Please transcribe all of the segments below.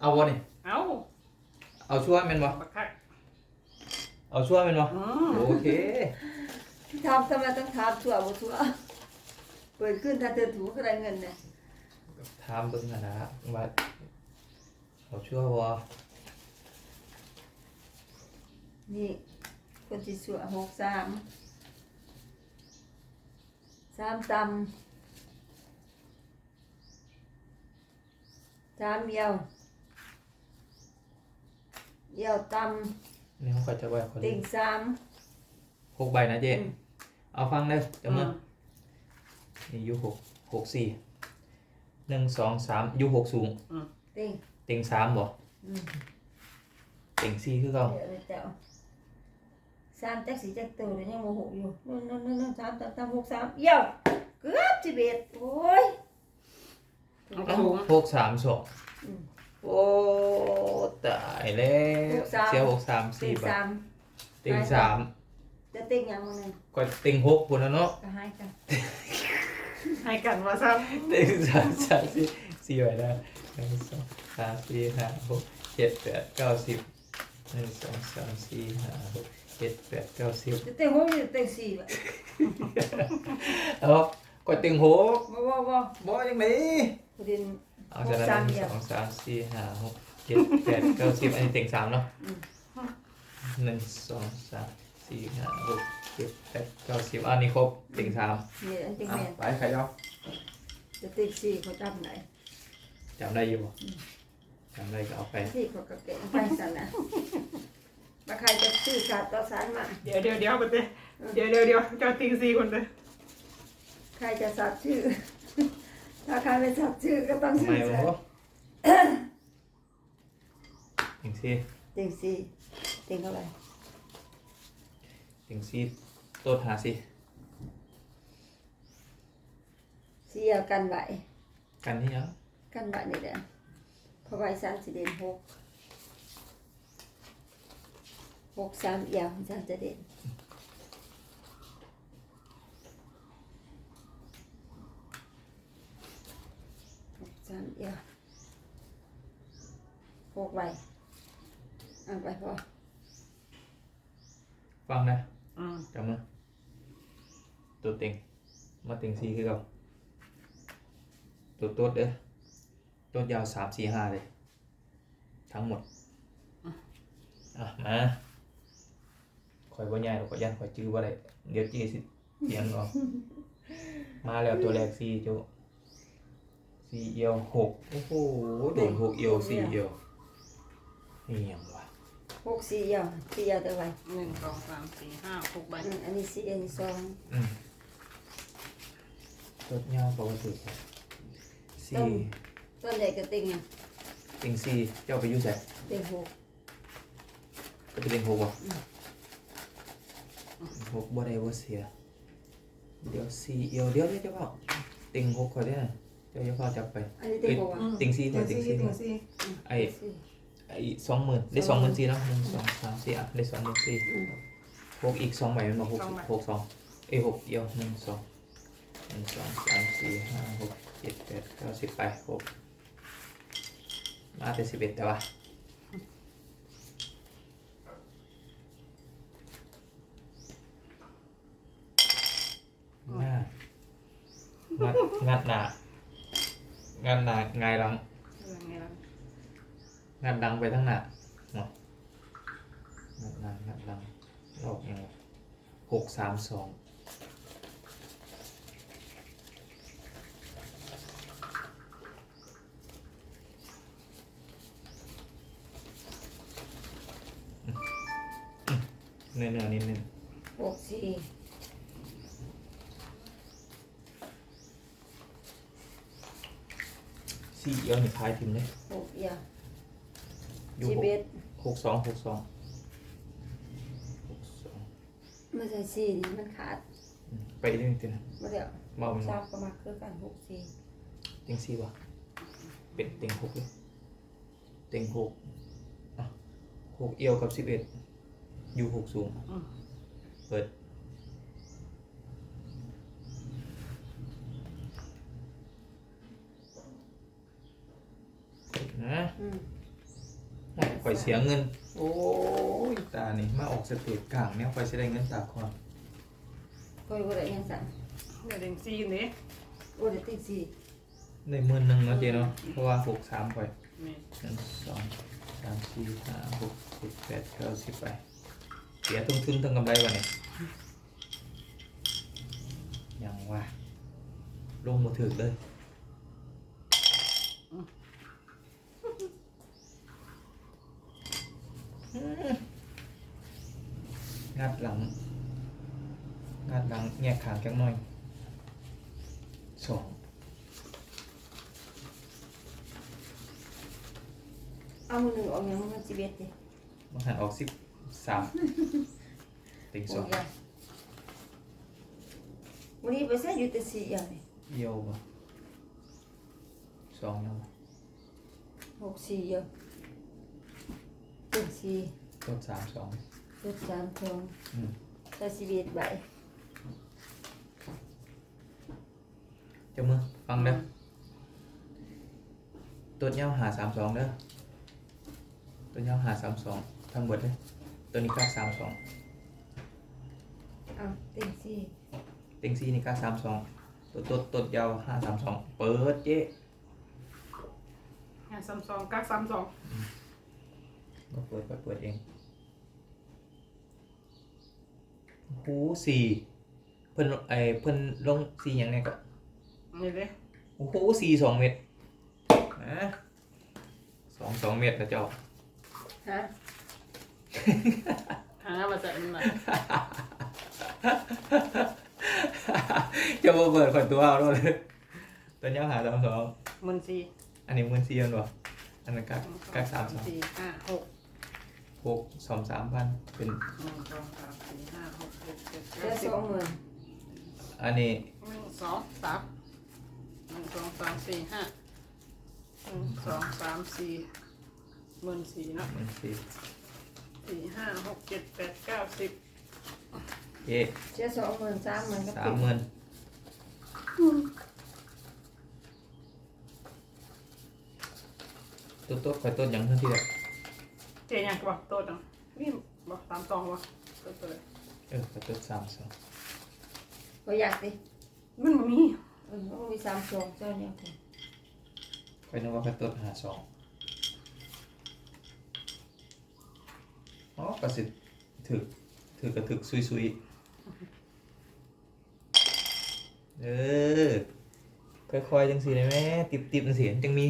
เอาวะนี่ เอ้าเอาชั่วแม่นบ่บักคักเอาชั่วแม่นบ่อืมโอเคทำทำไมต้องทำชั่วบ่ชั่วเปิดขึ้นถ้าเธอถูกก็ได้เงินเนี่ยถามเบิ่งกันนะว่าเอาชั่วบ่นี่คนที่ชั่วหกสามสามตำสามเดียว เดียวตนี่เขาก็จะไว้คนำติ่งสาม หกใบนะเจ๊อืม เอาฟังเด้อจำเมื่อนี่อยู่หกหกสี่หนึ่งสองสามอยู่หกสูงติ่งเต็งสามบ่อืมเต็งสี่คือเก่าเดี๋ยวเลยเจ้าสามแจ็คสีแจ็คตัวเดี๋ยวยังโมโหอยู่นู่นนู่นนู่นนู่นสามสามสามหกสามเยี่ยวเกือบสิบเอ็ดโอ้ย เอาเอ้าสูงหกสามสองอืม โอ้ตายแล้วหกสาม เสียหกสามติ่สี่งบาสาทมเต็งสามจะติ่งยังมึงเนี่ยก็เต็งหกคนแล้วเนาะก็ให้กันให้กันว่าซ้เต็งสามสามสี่สี่ใบแล้วหนึ่งสองสามสี่ห้าหกเจ็ดแปดเก้าสิบหนึ่งสองสามสี่ห้าหกเจ็ดแปดเก้าสิบจะติ่งหกหรือติ่งสี่วะเอาก็เต็งหกบ่บ่บ่บ่ยังไง ประเด็น เอาจากนั้นหนึ่งสองสามสี่ห้าหกเจ็ดแปดเก้าสิบอันนี้เต็งสามเนาะอืมหนึ่งสองสามสี่ห้าหกเจ็ดแปดเก้าสิบอันนี้ครบเต็งสามนี่อันติ่งอะแม่นไปใครเอาจะติ่งสี่เขาจำไหนจำได้อยู่บ่จำได้ก็เอาไปสี่เขาก็เก่งไปสันนะมาใครจะซื้อขาดต่อสารมาำเดี๋ยวเดี๋ยวเดี๋ยวไปเต้เดี๋ยวเดี๋ยวเดี๋ยวเจ้าติงซีคนเด้อใครจะสับชื่อ ถ้าใครไม่สับชื่อก็ต้องทำไมซื้อวะติงซี่ติ่งสี่ติ่งเท่าไหร่ติงซี่ตัวหาสิสี่เอากันไหวกันที่ยังกันไหวนี่แหละเพราะใบสามสิเด่นหกหกสามเอี่ยวสามจะเด่น สามเอี่ยวหกใบเอาไปพอฟังนะอืมจำนะตัวเต็งมาติงซี่คือเก่าตัวตัวเด้อตัวยาวสามสี่ห้าเลย ทั้งหมด อะ มาคอยว่าใหญ่หรอกขอยยันคอยจื้อว่าได้เดี๋ยวจื้อสิเสียงออกมาแล้วตัวแรกสี่จุ สี่เอียวหกโอ้โหโดนหกเอียวสี่เอียวนี่ยังวะหกสี่เอี่ยวสี่เอี่ยวตัวใบหนึ่งสองสามสี่ห้าหกใบอืมอันนี้สี่อันนี้สองอืมตัวยาวปกติครับสี่ต้นใหญ่ก็ติ่งอะติงสี่เจ้าไปอยุ่ใส่ติ่งหกก็จะเป็นหกวะหกบ่ได้บ่เสีย เดี๋ยวสี่เอียวเดี๋ยวเดี๋ยวเจ้าพ่อติงหกคอยได้นะ เจ้าเจ้าพ่อจับไปอันนี้ติ่งหกอะติงสี่คอยติงสี่ติงซีไอ้สี่ไอ้สองหมื่นได้สองหมื่นสี่แล้วหนึ่งสองสามสี่อะได้สองหมื่นสี่อืมหกอีกสองใบมันบอกหกหกสองเอ้ยหกเอียวหนึ่งสองหนึ่งสองสามสี่ห้าหกเจ็ดแปดเก้าสิบไปหกมาแต่สิบเอ็ดแต่ว่าหน้างัดงัดหนา งัดหนาไงายหลังเออไงล่ะงัดดังไปทั้งหน้าเนาะงัดหนางัดดังออกยังไงหกสามสองเนื้อเนื้อนิดนึง หกสี่ สี่เอียวนี่คลายทิมเลยหกเอี่ยวอยู่สิบหกเอ็ดหกสองหกสองหกสองไม่ใช่สี่นี่มันขาดอืมไปเรื่อยๆนะมาเดี๋ยวเมาเป็นสามก็มาคือกันหกสี่เต็งสี่วะเป็นเต็งหกเลยเต็งหกอะหกเอียวกับสิบเอ็ดอยู่หกสูง อืมเปิดเปิด นะอืมข่อยเสียเงิน โอ้ยตานี่มาออกสเตจกลางเนี่ยข่อยสิได้เงินตาคอนคอยบ่ได้ยังสั่นเดี๋ยวเต็งซีนี่โอ้ได้ติ๊กสี่ได้หมื่นหนึ่งเนาะเจ๊เนาะเพราะว่าหกสามข่อยนี่หนึ่งสองสามสี่ห้าหกเจ็ดแปดเก้าสิบไปเสียทุนทุนทั้งกำไรวะเนี่ยยังว่าลงมาถึกเลย งัดหลัง งัดหลังแงกขางจังหน่อยสองเอามือหนึ่งออกยังมันสิเบ็ดดิมันหันออกสิบสามติงสโอ้องยวันนี้ไปใส่อยู่แต่สี่อย่างนี่เอียวบ่สองยังบ่หกสี่เยอะ ติ๊กสี่ต้นสามสองตัวสามทองอืมแต่สิเบ็ดใบเจ้ามือฟังเด้อต้นยาวหาสามสองเด้อต้นยาวหาสามสองทั้งหมดเลยตัวนี้ก้าสามสองเอาติ๊กสี่ติงซีนี่ก้าสามสองตัวต้นต้นยาวห้าสามสองเปิดเจ๊งานซัมซองกักซัมซองก็ เปิดเปิดเปิดเองหูสี่เพิ่นไอเพิ่นลงสี่อย่างไงก็นี่เลยโอ้โหสี่สองเมตรนะสองสองเมตรนะเจ้าฮะหามาจากมันมาจะมาเปิดก่อนตัวเอาเลยตัวนี้หาสามสองมันซีอันนี้มันเซียนวะอันนั้นกักกักสามสองสี่ห้าหกห กสองสามพันเป็นหนึ่งสองสามสี่ห้าหกเจ็ดแปดแค่เก้าสิสบองหมื่นอันนี้หนึ่งสองสามหนึ่งสองสามสี่ห้าหนึ่งสองสามสี่หมื่นสี่เนาะมันสี่สี่ห้าหกเจ็ดแปดเก้าสิบเย่เสียสองหมื่นสามหมื่นก็สาติมดหมื่นตัวตัวคอยต้นยังเท่าที่ละ เจ๊ยังกบอกโต๊ะจังนี่บอกสามตองวะโต๊ะเลยเออคอยต้นสามสองก็อยากดิมันบ่มีเออมันมีสามสองเจ้าเนี่ยคนคอยนึกว่าคอยต้นหาสองอ๋อกระสิถึกถึกกระถึกซุยซุยๆเออค่อยๆจังสิได้ไหมติบติบๆจังสิจังมี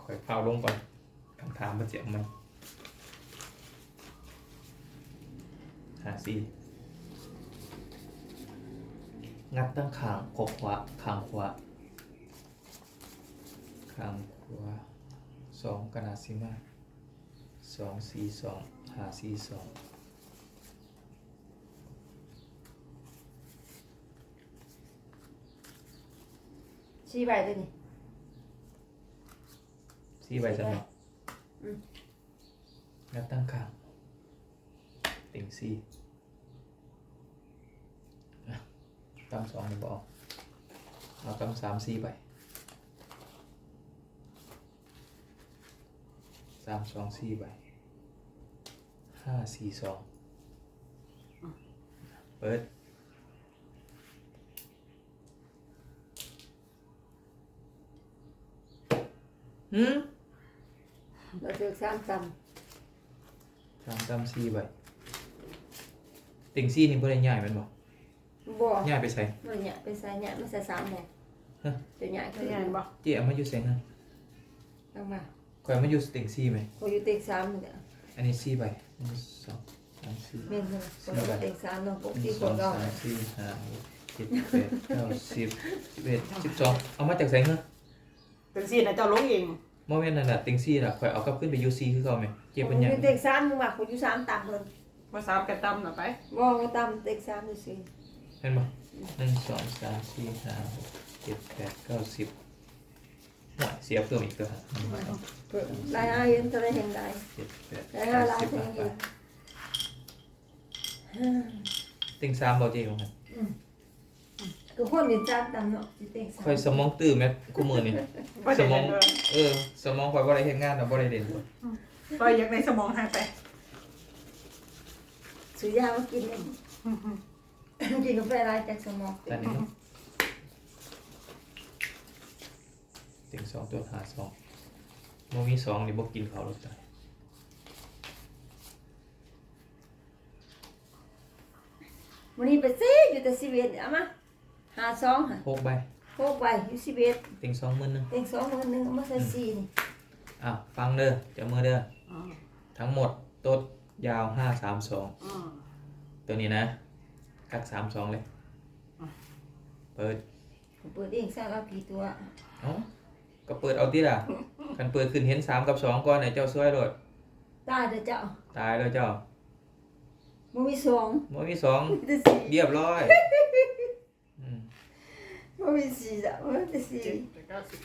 คอยพาวลงก่อนคำถา มมเสียงมันหาซีงัดตั้งขางขบขวาขางขวาขางขวาสองกนาซิมาสองสี่สองหาสี่สองชี้ใบตัวนี้สี่ใบจังเนาะอืมงัดตั้งขางติ่งสี่อะตำสองนี่บอกเอาตำสามสี่ใบสามสองสี่ใบห้าสี่สองเปิดหืม เราเจอสามตสามตามสี่ใบติ่งสี่นี่บ่ได้ง่ายแมันบ่ำบ่ง่ายไปใส่มันเนี่ยไปใส่เนี่ยมันใส่สามโมงฮะจะเนี่ยเจ๊คือยังบอกเจ๊เอามาอยู่เสียงฮะตั้งมาข่อยเอามาอยู่ติ่งสี่ไหมเขาอยู่เต็กสามเนี่ยอันนี้สี่ใบหนึ่งสองสามสี่เม่นเลยเขาอยู่เต็กสามเนาะปกหนึ่ติงคสอนงเราสามสี่ห้าหกเจ็ดแปดเก้าสิบสิบเอ็ดสิบสองเอามาจากไสเหรอเป็นซีนะเจ้าลงเอง โมเมนต์นั่นแหละติงซี่ล่ะข่อยเอากลับขึ้นไปยูซีคือเขาไหมเจ็บเขาเป็นอหยังยู่เต็กสามมึงว่าเขาอยู่สามต่ำเลยมาสามกระตำหน่ะไปมองตามเต็กสามดูสิเห็นปะหนึ่งสองสามสี่ห้าหกเจ็ดแปดเก้าสิบหัวเสียเพิ่มอีกตัวหนึ่งสองเพิ่มรายได้เห็นจะได้เห็นได้เจ็ดแปดรายเก้าได้รายสิบได้ห้าไปเห็นติงสามเราเจ๊ของมันเก็คนเดียวจ้างตำเนาะสิเต็งสามค่อยสมองตื่นแม่กูมือนี่ บ่สได้มองเลยเออ สมองค่อยบ่ได้เฮ็ดงานน่ะบ่ได้เด่นเลยก็อยากในสมองหายไปซื้อยามากินเนี่ยกินกาแฟลายจากสมองแต่นี่เนาะติงสองตัวหาสองบ่มีสองนี่บ่กินข้าวรถตายวันนี้ไปซิอยู่แต่สิบเอ็ดเอามา หาสองค่ะหกใบหกใบอยู่สิบเอ็ดติงสองหมื่นหนึงเต็งสองหมื่นหนึ่งเอามาใส่สี่นี่อ้าวฟังเด้อเจ้ามือเด้ออืมทั้งหมดต้นยาวห้าสามสองอืมตัวนี้นะกักสามสองเลยเปิดผมเปิดเองสร้างเอากี่ตัวเอ้าก็เปิดเอาที่ล่ะคันเปิดขึ้นเห็นสามกับสองก่อนไหนเจ้าช่วยโดดตาเด้อเจ้าตายแล้วเจ้ามันมีสองมันมีสอง มีแต่สี่เรียบร้อยอืม มันมีสี่จ้ะมันมีแต่สี่เจ็ดแปดเก้าสิบ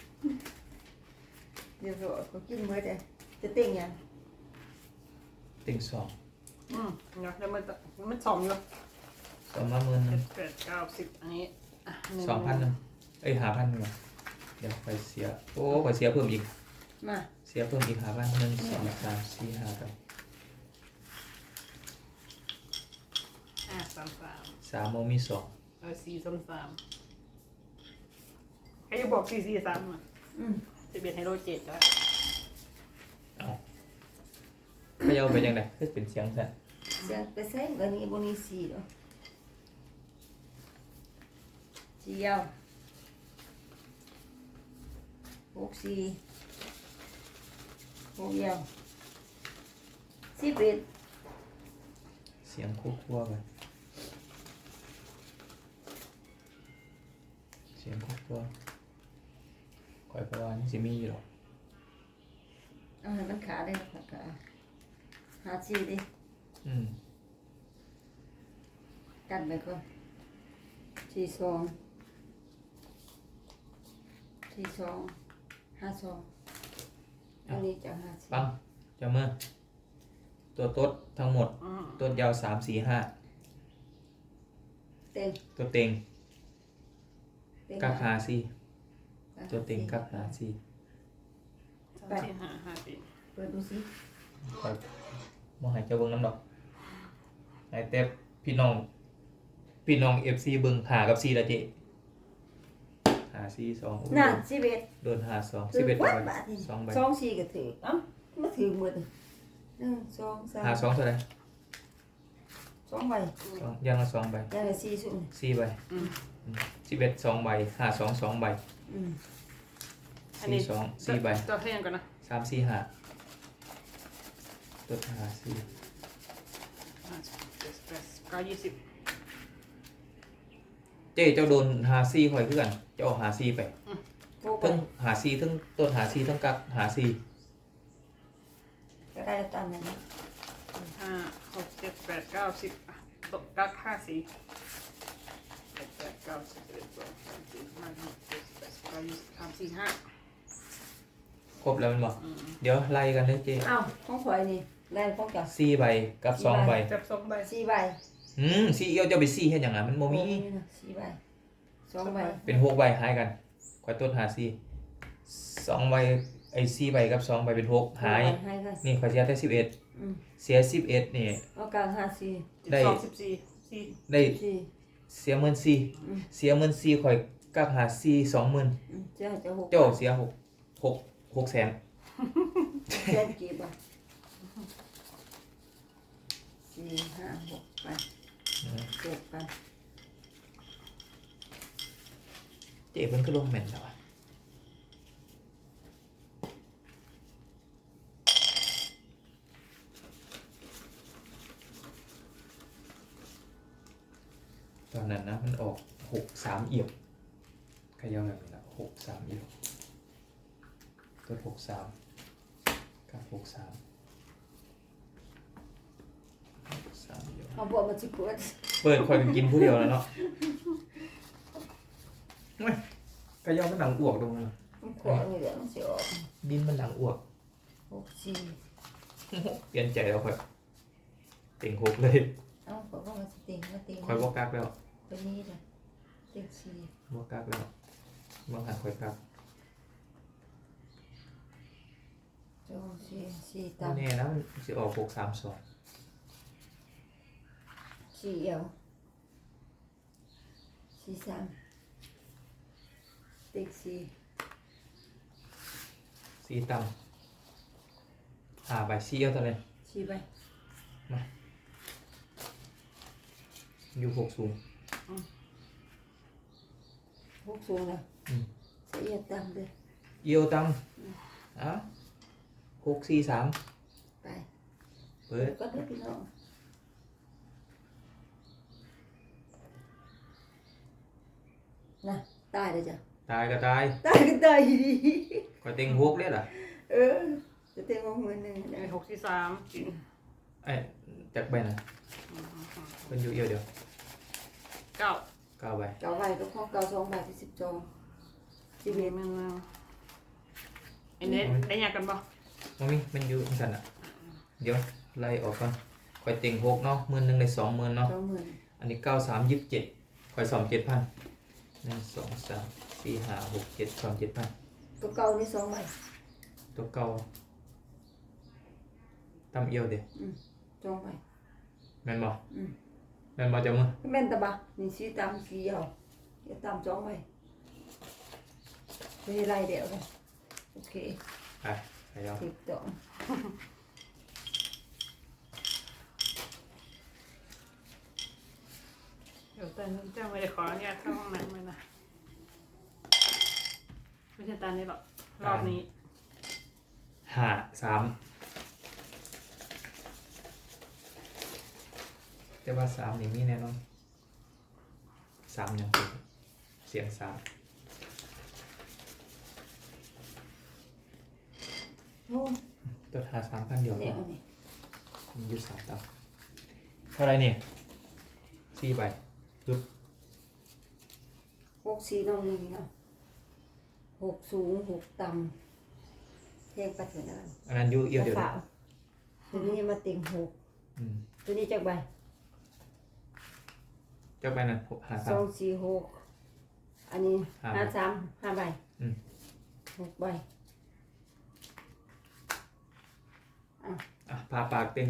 เดี๋ยวรอเขากินเมื่อเดี๋ยวจะเต็งยังติงสองอืมเนาะแล้วมันจะมันสองอยู่สองมาหมื่นหนึเจ็งดแปดเก้าสิบอันนี้ะหงสองพันหนึงเอ้ยหาพันหนึงว่ะเดี๋ยวไปเสีย โอ้ไปเสียเพิ่มอีก มาเสียเพิ่มอีกหาพันหนึ่งสองสามสี่ห้าไปอะสามสามสามโมมีสองเออสี่สามสาม ให้จะบอกสี่สี่สามอะอืมจะเบียดให้โรเจ็ดก็เอาเขย่าไปยังไงคือเป็นเสียงสั่นเสียงไปใส่กันนี้บนนี้สี่เนาะสี่ยาวหกสี่หกยาวสิบเอ็ดเสียงคั่วๆไปเสียงคั่วๆ คอยประวันสิมีอยู่หรอกเอาให้มันขาได้ขาขาหาสี่ดิอืมกันไปก่อนสี่สองสี่สองห้าสองอันนี้จะห้าสี่ปังเจ้าเมื่อตัวต๊ดทั้งหมด อืมต้นยาวสามสี่ห้าเต็งตัวเต็งเต็งกักหาสี่กัก ตัวเต็งกักหาสี่สามสี่ห้าห้าสี่เปิดดูสิคอยมองหายเจ้าเบิ้งน้ำดอกไอเต็บพี่น้อง พี่น้องเอฟซีเบิ้งหากับซีละเจหาซีสองโอ้โหน่ะสิบเอ็ดโดนหาสองถืสิบอเอ็ดวัดใบบาทนี่สองใบสองสี่ก็ถือเอ้ามาถือหมดเลยหนึ่งสองสามหาสองเท่าไหร่สองใบสองยังละสองใบยังเหลือสี่สุดสี่ใบอืมสิบเอ็ดสองใบหาสองสองใบ อืมอันสี่นี้สองสี่ใบตัวเท่งก่อนนะสามสี่หาตัวหาสี่ห้าสิบเจ็ดแปดเก้ายี่สิบเจ๊เจ้าโดนหาซี่คอยเพื่อนเจ้าเอาหาซี่ไปหกใบทั้งหาซี่ทั้งต้นหาซี่ทั้งกักหาซี่ก็ได้ตามนั้นนะห้าหกเจ็ดแปดเก้าสิบอะตกกักห้าสี่ เก้าสิบเอ็ดสองสามสี่ห้าหกเจ็ดแปดเก้ายี่สิบสามสี่ห้าครบแล้วมันบอกอืมเดี๋ยวไล่กันเลยเจ๊อ้าวของข่อยนี่แรงของเจ้าซี่ใบกับสองใบจับสองใบสี่ใบอืมซี่เอี้ยวจ้าไปซี่เห็นอย่างนั้นมันโมมี นะสี่ใบสองใบเป็นหกใบหายกันคอยต้นหาซี่สองใบไอ้ซี่ใบกับสองใบเป็นหกหาย หายกันนี่คอยเสียแต่สิบเอ็ดอืมเสียสิบเอ็ดนี่ เอากลางห้าสี่ได้สองสิบสี่สี่ได้สี่ เสียหมื่นสี่อืม เสียหมื่นสี่คอยกักหาซี่สองหมื่นอืมเจ้าจะหกเจ้าเสียหกหกหกแสนเจ็ดกี่ใบสี่ห้าหกไปเจ็ดไป เจ๊เพิ่นก็ลงแม่นแล้วอะ ตอนนั้นนะมันออกหกสามเอี่ยวขยาวแบบนี้ละหกสามเอี่ยวตัวหกสามกับหกสามหกสามเอี่ยวเอาบัวมาจิเปิดเปิดคอยกันกินผู้เดียวแล้วเนาะเว้ยขยาวมันหนังอ้วกตรงนั้นมันขวางอยู่เดี๋ยวมันจะออกดินมันหนังอ้วกหกสี่เปลี่ยนใจแล้วค่อยเต็งหกเลย เอ้าขอว่ามันจะติงมาติงค่อยบอกกักแล้ว ตัวนี้เลยเต็งสี่บวกกักแล้วบางหันคอยกักสองสี่สี่ตอนต่ำนี้นะมันจะออกหกสามสองสี่เอี่ยวสี่สามเต็งสี่สี่ต่ำหาใบสี่เอาเท่าไหร่สี่ใบ อยู่หกสูง หกสูงแล้วอืมเสียต่ำเลยเอียวต่ำอะหกสี่สามไปเปิดก็ได้พี่น้องนะตายเลยจ้ เต็งหกเลยล่ะเออจะเต็มว่ามือหนึ่งมีนะหกที่สามกินไอ้จากใบนะเป็นอยู่เอียวเดียวเก้าเก้าใบเก้าใบก็ข้อเก้าสองใบที่สิบสองสิสิบบเอ็เอ็ดดหนึ่งหนึ่งอันนี้ได้ยากกันปะมันมีมันอยู่เหมือนกันอะ เดี๋ยวไล่ออกก่อนคอยเต็งหกเนาะหมื่นหนึ่งในสองหมื่นเนาะสองหมื่นอันนี้เก้าสามยี่สิบเจ็ดคอยสองเจ็ดพันหนึ่งสองสามสี่ห้าหกเจ็ดสองเจ็ดพันตัวเก้านี่สองใบตัวเก่าตำเอียวเดียวสองใบแม่นบออืม แม่นบอจะมือแม่นตะบะนี่สีตำสีเหี่ยวเดี๋ยวตำสองใบไม่ได้ไล่เดี๋ยวกันโอเคไปไปเอาติดต่อเดี๋ยวแต่เจ้าไม่ได้ขออนุญาตเข้าห้องน้ำเลยนะไม่ใช่ตานี้หรอกรอบนี้ห้าสาม แต่ว่าสามนี่มีแน่นอนสามยังเป็นเสียงสามโอ้ตัวหาสามพันเดียวเนี่ยอันนี้มีอยู่สามตับเท่าไหรเนี่ยสี่ใบยุบหกสีน้องนี่เนาะหกสูงหกต่ำเทียงปัดเหมือนกันอันนั้นอยูเอียวเดียวฝาตัวนี้มาติ่งหกอืมตัวนี้จากใบเจ้าใบนั้นหกหาสสาอมงสี่หกอันนี้ห้าห้าสามห้าใบอืม หกใบอะพาปากเต็ง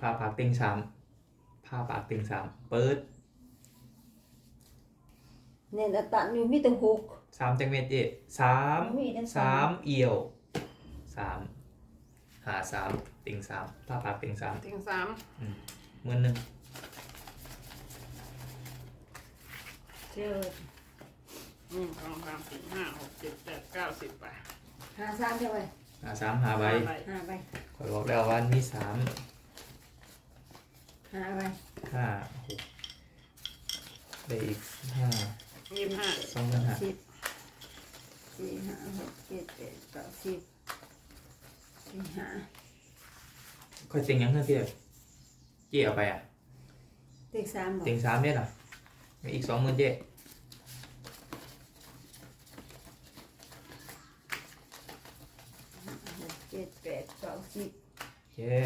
พาปากเต็งสามพาปากเต็งสามเปิดเน้นอัตราอยู่มีแต่หก สามจังเมตรเจสามมีแต่สามเอี่ยวสามหาสามเต็งสามพาปากเต็งสามถึงสามหมื่นหนึ่ง เจอหนึ่งสองสามสี่ห้าหกเจ็ดแปดเก้าสิบไปห้าสามเท่าไหร่หาสามหาใบใบห้าใบขอยบอกแล้วว่ามีสามห้าใบห้าหกได้อีกห้ายี่สิบห้าสองพันห้าสิบสี่ห้าหกเจ็ดแปดเก้าสิบสี่ห้าค่อยเต็งยังเท่าที่เจ๊เอาไปอะเต็งสามบอกเต็งสามเนี่ยนะมีอี กสองหมื่นเจ๊หกเจ็ดแปดเก้าสิบเย้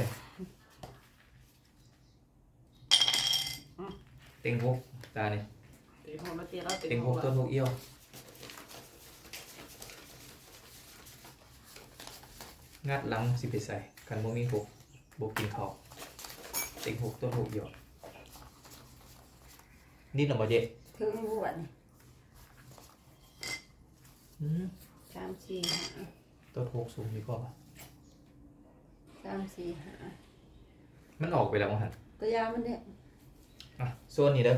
เต็งหกตาเนี่ยตีหัวมาตีแล้วตีเต็งหหักวต้นหกเอี้ยวงัดหลังสิไปใส่กันบ่มีหกบกินเขาวเต็งหกต้นหกเอี้ย วนี่หน่อมาเจ๊ถึงบวชอืมสามสี่ห้าต้นหกสูงดีกว่าปะสามสี่ห้ามันออกไปแล้วมั้งหันตัวยามันเนี่ยอะโซนนี้เด้อ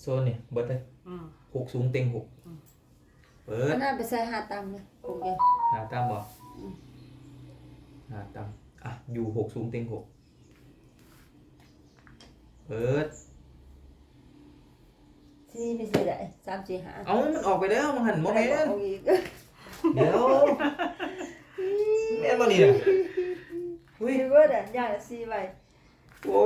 โซนนี่เบิดเลยอืมหกสูงเต็งหกเปิอัดนนั้นไปใส่หาตำเลยคงเดียวหาตามบ่หาตามอะอยู่หกสูงเต็งหกเปิด ที่นี่ไม่ใช่ได้สามสี่ห้าเอ้ามันออกไปแล้วมันหันโมเมนเอาอีกเดี๋ยวแม่นบ่นี่น่ะอุ้ยคือว่าแต่อย่างละสี่ใบโอ้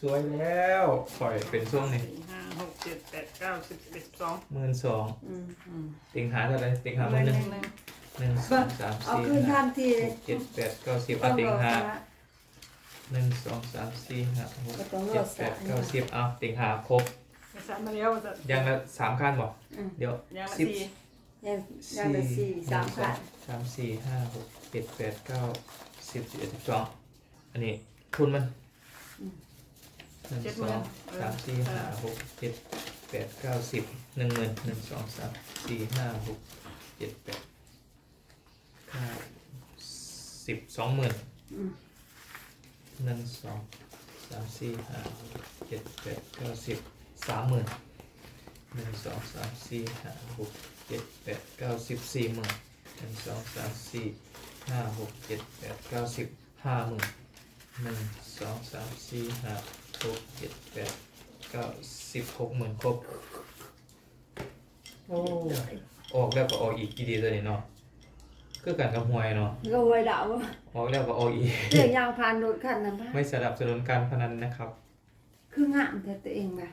สวยแล้วปล่อยเป็นช่วงนี่สี่ห้าหกเจ็ดแปดเก้าสิบสิบเอ็ดสิบสองหมื่นสองอืมอืมเต็งหาเท่าไหรเต็งหาหหมื่นึ่นงหนึ่งหนึ่งหนึ่งสองสามเอาสี่คืนห้าทันทีหกเจ็ดแปดเก้าสิบเอาเต็งหาหนึ่งสองสามสี่ห้าหกก็ต้องรเจ็อดสาแปยดเก้าสิบเอาเต็งหาครบ สามมาแล้วจะอยังละสามขั้นบอกอืม เดี๋ยวยังละสิบสี่ยังยังละสี่สามหนึ่งพันสามสี่ห้าหกเจ็ดแปดเก้าสิบสิบเอ็ดสิบสองอันนี้ทุนมันหนึ่งสองสามสี่ห้าหกเจ็ดแปดเก้าสิบหนึ่งหมื่นหนึ่งสองสามสี่ห้าหกเจ็ดแปดเก้าสิบสองหมื่น อืมหนึ่งสองสามสี่ห้าหกเจ็ดแปดเก้าสิบ สามหมื่นหนึ่งสองสามสี่ห้าหกเจ็ดแปดเก้าสิบสี่หมื่นหนึ่งสองสามสี่ห้าหกเจ็ดแปดเก้าสิบห้าหมื่นหนึ่งสองสามสี่ห้าหกเจ็ดแปดเก้าสิบหกหมื่นครบโอ้ออกแล้วก็ออกอีกกี่ดีตัวนี้เนาะคือกันกับหวยเนาะก็หวยดาวออกแล้วก็ออกอีกเรื่องยางพานรถคันนั้นปะไม่สนับสนุนการพนันนะครับ คืองามแต่ตัวเองปะ